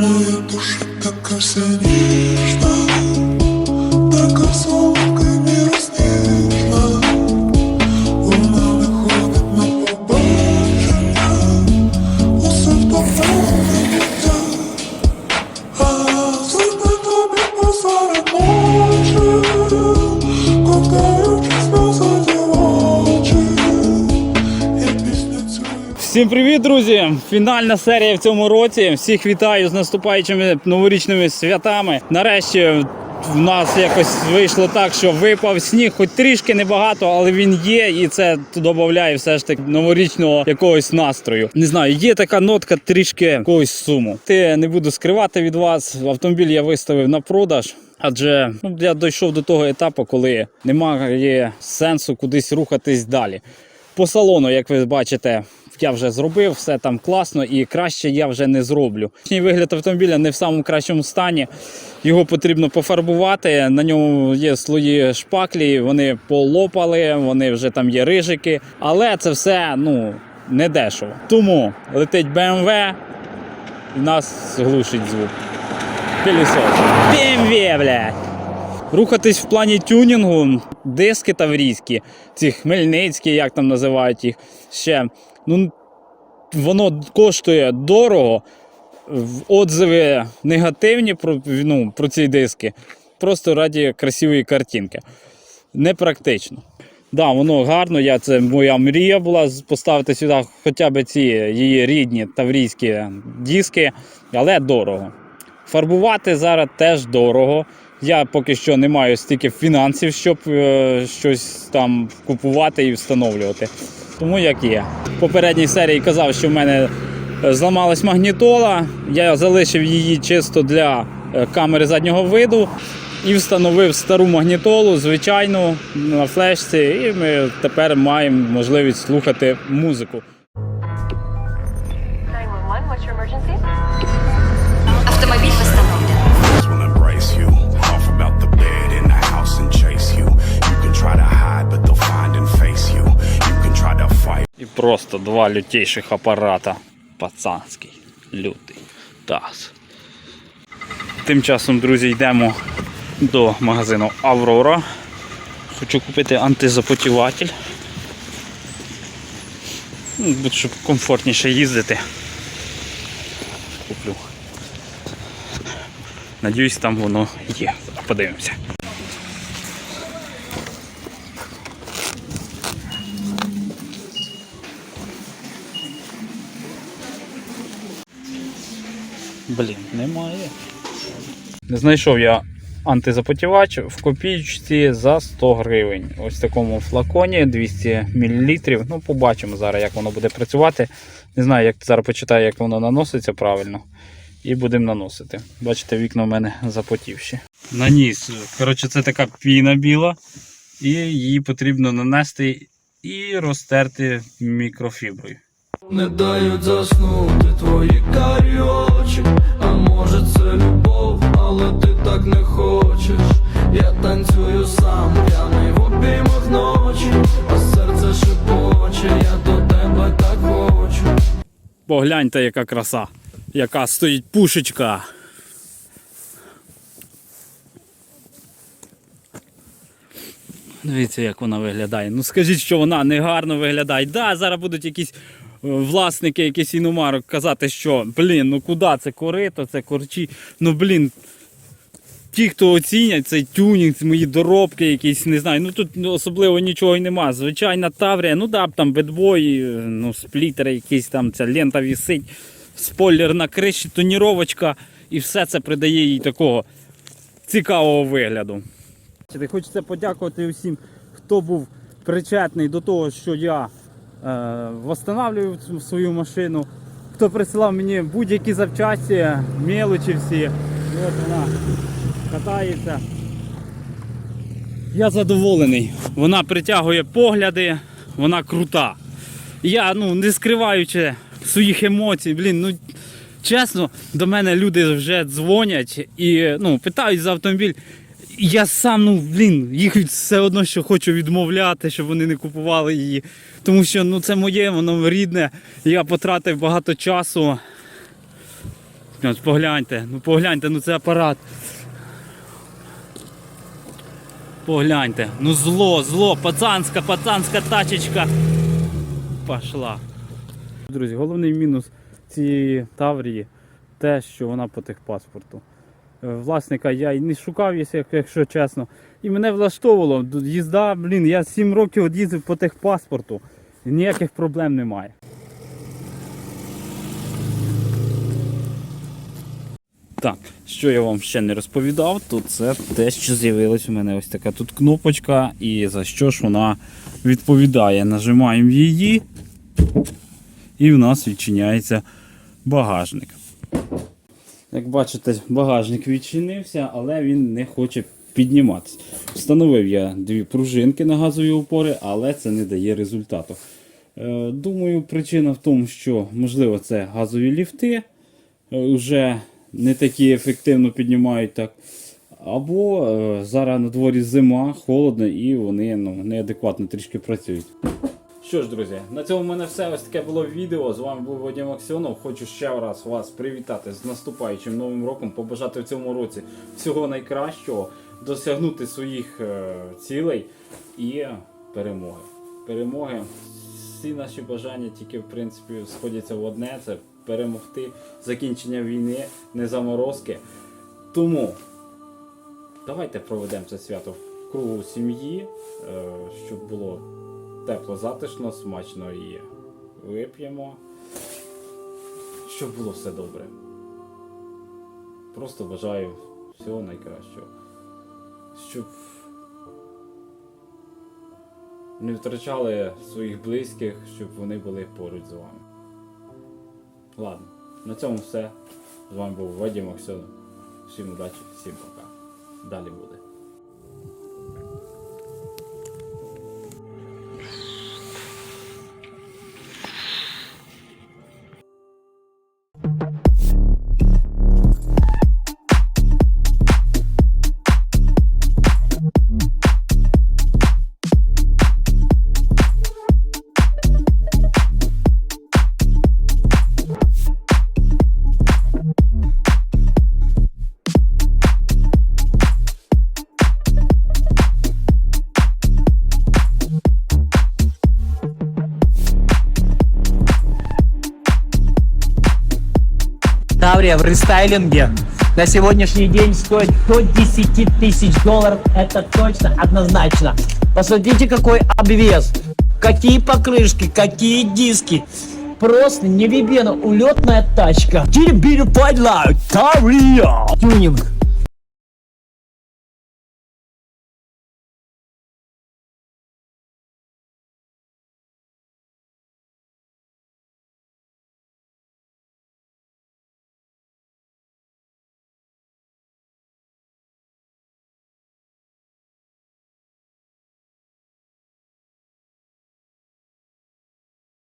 Моя душа така вся ніжна, така солодка і виходить на побачення, Всім привіт, друзі! Фінальна серія в цьому році. Всіх вітаю з наступаючими новорічними святами. Нарешті в нас якось вийшло так, що випав сніг, хоч трішки небагато, але він є, і це додає все ж таки новорічного якогось настрою. Не знаю, є така нотка трішки якогось суму. Ти не буду скривати від вас. Автомобіль я виставив на продаж. Адже ну, я дійшов до того етапу, коли немає сенсу кудись рухатись далі. По салону, як ви бачите, я вже зробив, все там класно і краще я вже не зроблю. Вигляд автомобіля не в самому кращому стані. Його потрібно пофарбувати. На ньому є слої шпаклі, вони полопали, вони вже там є рижики. Але це все ну, не дешево. Тому летить BMW і нас глушить звук. Пілісос. BMW! Рухатись в плані тюнінгу, диски таврійські, ці хмельницькі, як там називають їх ще. Ну, воно коштує дорого. Отзиви негативні про, ну, про ці диски. Просто раді красивої картинки. Непрактично. Да, воно гарно. Я, це моя мрія була поставити сюди хоча б ці її рідні таврійські диски, але дорого. Фарбувати зараз теж дорого. Я поки що не маю стільки фінансів, щоб е, щось там купувати і встановлювати. Тому як є. В попередній серії казав, що в мене е, зламалась магнітола. Я залишив її чисто для е, камери заднього виду і встановив стару магнітолу, звичайну на флешці. І ми тепер маємо можливість слухати музику. 911, what's your emergency? Просто два лютейших апарата. Пацанський, лютий таз. Тим часом, друзі, йдемо до магазину Аврора. Хочу купити антизапотіватель. Ну, бо Щоб комфортніше їздити. Куплю. Надіюсь, там воно є. Подивимося. Блін, немає. Не знайшов я антизапотівач в копійці за 100 гривень. Ось в такому флаконі 200 мл. Ну, побачимо зараз, як воно буде працювати. Не знаю, як зараз почитаю, як воно наноситься правильно. І будемо наносити. Бачите, вікна в мене запотівші. Наніс. Коротше, це така піна біла. І її потрібно нанести і розтерти мікрофіброю. Не дають заснути твої карі очі, а може це любов, але ти так не хочеш. Я танцюю сам, п'яний в обіймах ночі, а серце шепоче, я до тебе так хочу. Погляньте, яка краса, яка стоїть пушечка. Дивіться, як вона виглядає. Ну скажіть, що вона не гарно виглядає. Да, зараз будуть якісь власники, якісь іномарок казати, що блін, ну куди це корито, це корчі. Ну блін. Ті, хто оцінять цей тюнінг, мої доробки якісь, не знаю. Ну тут особливо нічого й нема. Звичайна Таврія, ну да, там бедбой, е, ну, сплітери якісь там, ця лента вісить, спойлер на криші, тоніровочка, і все це придає їй такого цікавого вигляду. Хочеться подякувати усім, хто був причетний до того, що я е, восстанавливаю свою машину, хто присилав мені будь-які запчасті, мелочі всі. От вона катається. Я задоволений. Вона притягує погляди, вона крута. Я ну, не скриваючи своїх емоцій, блін, ну чесно, до мене люди вже дзвонять і ну, питають за автомобіль. Я сам, ну блін, їх все одно що хочу відмовляти, щоб вони не купували її. Тому що ну це моє, воно рідне. Я потратив багато часу. Погляньте, ну погляньте, ну це апарат. Погляньте, ну зло, зло, пацанська, пацанська тачечка. Пошла. Друзі, головний мінус цієї Таврії те, що вона по техпаспорту. Е, Власника я й не шукав, якщо- чесно. І мене влаштовувало. Їзда, блін, я 7 років їздив по техпаспорту. Ніяких проблем немає. Так, що я вам ще не розповідав, то це те, що з'явилась у мене ось така тут кнопочка, і за що ж вона відповідає. Нажимаємо її, і в нас відчиняється багажник. Як бачите, багажник відчинився, але він не хоче підніматися. Встановив я дві пружинки на газові опори, але це не дає результату. Е, Думаю, причина в тому, що можливо це газові ліфти е, вже не такі ефективно піднімають так. Або е, зараз на дворі зима, холодно і вони ну, неадекватно трішки працюють. Що ж, друзі, на цьому в мене все. Ось таке було відео. З вами був Вадим Аксьонов. Хочу ще раз вас привітати з наступаючим новим роком, побажати в цьому році всього найкращого, досягнути своїх е, цілей і перемоги. Перемоги. Всі наші бажання тільки в принципі сходяться в одне: це перемогти, закінчення війни, не заморозки. Тому давайте проведемо це свято в кругу сім'ї, е, щоб було тепло, затишно, смачно і вип'ємо. Щоб було все добре. Просто бажаю всього найкращого. Щоб не втрачали своїх близьких, щоб вони були поруч з вами. Ладно, на цьому все. З вами був Вадим Аксьонов. Всім удачі, всім пока. Далі буде. Таврия в рестайлинге на сегодняшний день стоит до 10 тысяч долларов. Это точно, однозначно. Посмотрите, какой обвес. Какие покрышки, какие диски. Просто невебенно улетная тачка. Таврия. Тюнинг